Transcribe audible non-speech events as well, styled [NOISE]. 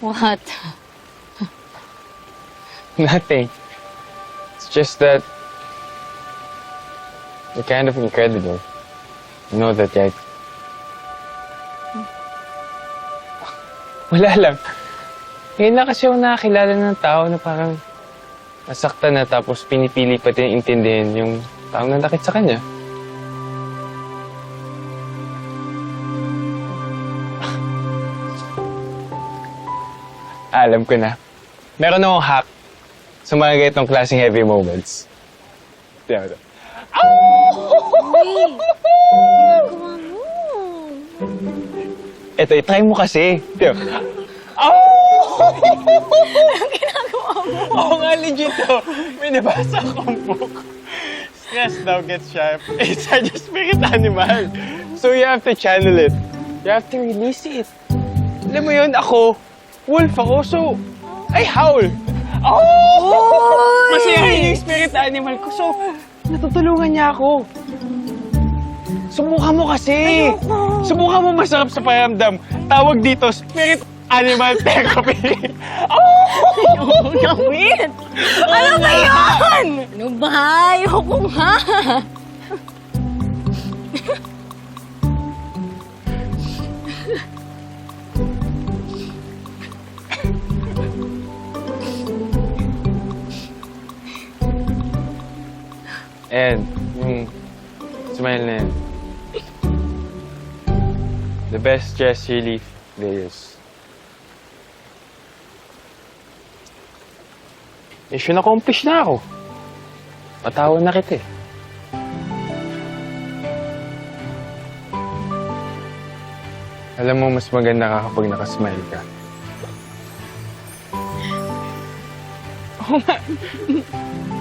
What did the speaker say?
What? [LAUGHS] Nothing. It's just that you're kind of incredible. You know that, right? [LAUGHS] Wala lang. Ngayon na kasi ako nakakilala ng tao na parang nasaktan na tapos pinipili pa din intindihin yung taong nanakit sa kanya. Ah, Alam ko na. Meron akong hack sa mga ganitong klaseng heavy moments. Tiyan mo to. Ginagawa mo. Eto, itry mo kasi. Tiyan mo. Oo nga, legit to. May nabasa akong book. Stress daw gets sharp. It's a spirit animal. So you have to channel it. You have to release it. Alam mo yun, ako, wolf ako, so I howl. Oh! Masayahin yung spirit animal ko, so natutulungan niya ako. Subukan mo kasi. Subukan mo masarap sa pakiramdam. Tawag dito, spirit animal [LAUGHS] therapy. oh! Nawit! Ano ba yan? Ano ba? Ayoko nga. And yung smile na yan. The best stress relief there is. Mission accomplished na ako. Patawan na kita eh. Alam mo, mas maganda ka kapag nakasmile ka. [LAUGHS]